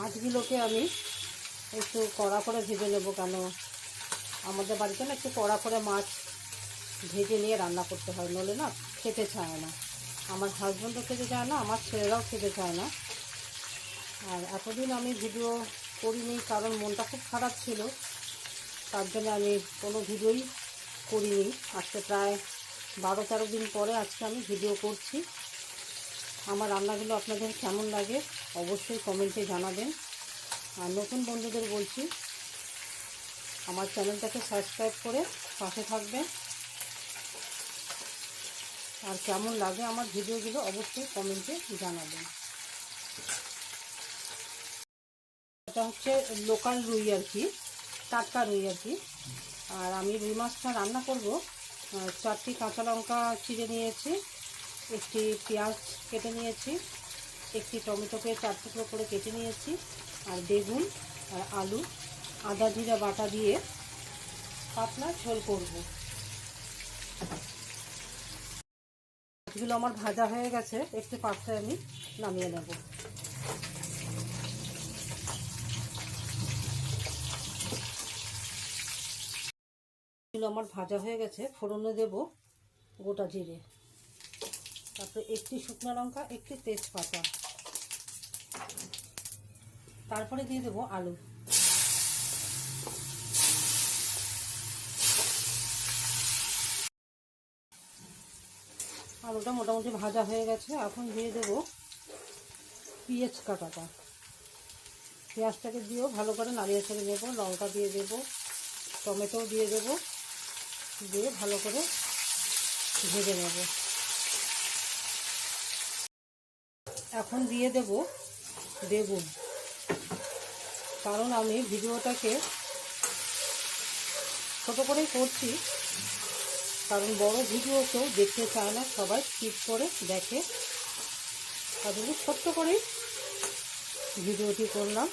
মাছগুলোকে আমি একটু কড়া করে ভেজে নেব, কেন আমাদের বাড়িতে না একটু কড়া করে মাছ ভেজে নিয়ে রান্না করতে হয় নলে না খেতে চায় না। আমার হাজব্যান্ডও খেতে চায় না, আমার ছেলেরাও খেতে চায় না। আর এতদিন আমি ভিডিও করিনি, কারণ মনটা খুব খারাপ ছিল। তার জন্য আমি কোনো ভিডিওই করিনি। আজকে প্রায় বারো তেরো দিন পরে আজকে আমি ভিডিও করছি। আমার রান্নাগুলো আপনাদের কেমন লাগে অবশ্যই কমেন্টে জানাবেন। আর নতুন বন্ধুদের বলছি, আমার চ্যানেলটাকে সাবস্ক্রাইব করে পাশে থাকবেন। আর কেমন লাগে আমার ভিডিওগুলো অবশ্যই কমেন্টে জানাবেন। এটা হচ্ছে লোকাল রুই আর কি, টাটকা রুই আর কি। আর আমি রুই মাছটা রান্না করব চারটি কাঁচা লঙ্কা চিড়ে নিয়েছি একটি পেঁয়াজ কেটে নিয়েছি, একটি টমেটোকে চার টুকরো করে কেটে নিয়েছি, আর বেগুন আর আলু, আদা, জিরা, বাটা দিয়ে পাতলা ঝোল করব। মাছগুলো আমার ভাজা হয়ে গেছে, একটু পাত্রে আমি নামিয়ে নেব। আমার ভাজা হয়ে গেছে, ফোড়নে দেব গোটা জিরে। তারপরে একটি শুকনো লঙ্কা, একটি তেজপাতা। তারপরে দিয়ে দেবো আলু। আলুটা মোটামুটি ভাজা হয়ে গেছে। এখন দিয়ে দেবো পেঁয়াজ কাটাটা। পেঁয়াজটাকে দিয়েও ভালো করে নাড়িয়ে ছেড়ে দেবো, লঙ্কা দিয়ে দেবো, টমেটো দিয়ে দেবো, দিয়ে ভালো করে ভেজে নেব। এখন দিয়ে দেব বেগুন। কারণ আমি ভিডিওটাকে ছোট করেই করছি, কারণ বড় ভিডিও কেউ দেখতে চায় না, সবাই স্কিপ করে দেখে। জন্য ছোট্ট করেই ভিডিওটি করলাম।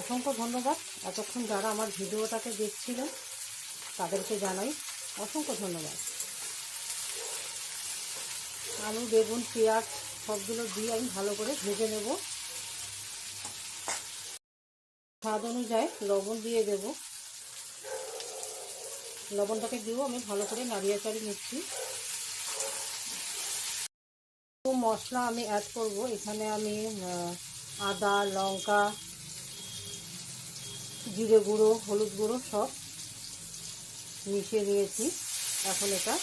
অসংখ্য ধন্যবাদ। এতক্ষণ যারা আমার ভিডিওটাকে দেখছিলেন, তাদেরকে জানাই অসংখ্য ধন্যবাদ। আলু, বেগুন, পেঁয়াজ সবগুলো দিয়ে আমি ভালো করে ভেজে নেব। স্বাদ অনুযায়ী লবণ দিয়ে দেব। লবণটাকে দিয়েও আমি ভালো করে নাড়িয়ে চাড়িয়ে নিচ্ছি। মশলা আমি অ্যাড করব। এখানে আমি আদা, লঙ্কা, জিরে গুঁড়ো, হলুদ গুঁড়ো সব মিশিয়ে নিয়েছি। এখন এটা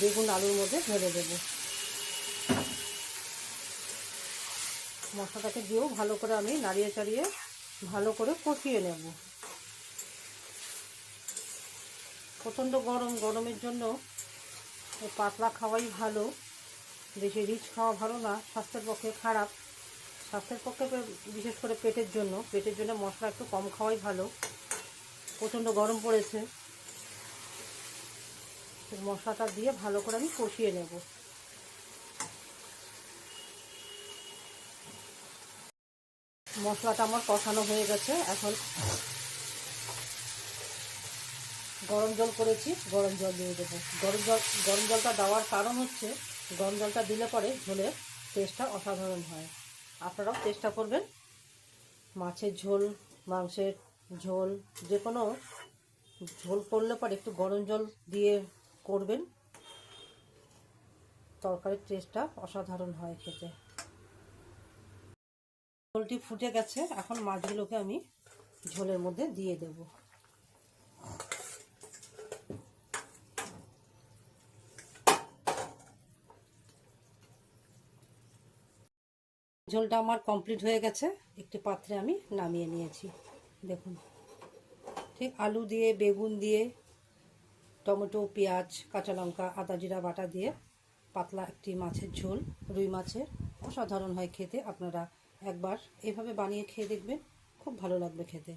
বেগুন আলুর মধ্যে ঢেলে দেব। মশলাটাকে দিয়েও ভালো করে আমি নাড়িয়ে চাড়িয়ে ভালো করে কষিয়ে নেব। প্রচণ্ড গরম, গরমের জন্য পাতলা খাওয়াই ভালো। বেশি রিচ খাওয়া ভালো না, স্বাস্থ্যের পক্ষে খারাপ। স্বাস্থ্যের পক্ষে বিশেষ করে পেটের জন্য। পেটের জন্য মশলা একটু কম খাওয়াই ভালো। প্রচণ্ড গরম পড়েছে। মশলাটা দিয়ে ভালো করে আমি কষিয়ে নেব। মশলাটা আমার কষানো হয়ে গেছে। এখন গরম জল করেছি, গরম জল দিয়ে দেবো। গরম জল, গরম জলটা দেওয়ার কারণ হচ্ছে, গরম জলটা দিলে পরে ঝোলের টেস্টটা অসাধারণ হয়। আপনারাও চেষ্টা করবেন মাছের ঝোল, মাংসের ঝোল যে কোনো ঝোল করলে পরে একটু গরম জল দিয়ে করবেন। তরকারির টেস্টটা অসাধারণ হয় খেতে। ঝোলটি ফুটে গেছে, এখন মাছগুলোকে আমি ঝোলের মধ্যে দিয়ে দেব। ঝোলটা আমার কমপ্লিট হয়ে গেছে, একটি পাত্রে আমি নামিয়ে নিয়েছি, দেখুন। ঠিক আলু দিয়ে, বেগুন দিয়ে, টমেটো, পেঁয়াজ, কাঁচা লঙ্কা, আদা জিরা, বাটা দিয়ে পাতলা একটি মাছের ঝোল। রুই মাছের অসাধারণ হয় খেতে, আপনারা একবার। এভাবে বানিয়ে খেয়ে দেখবেন খুব ভালো লাগবে খেতে।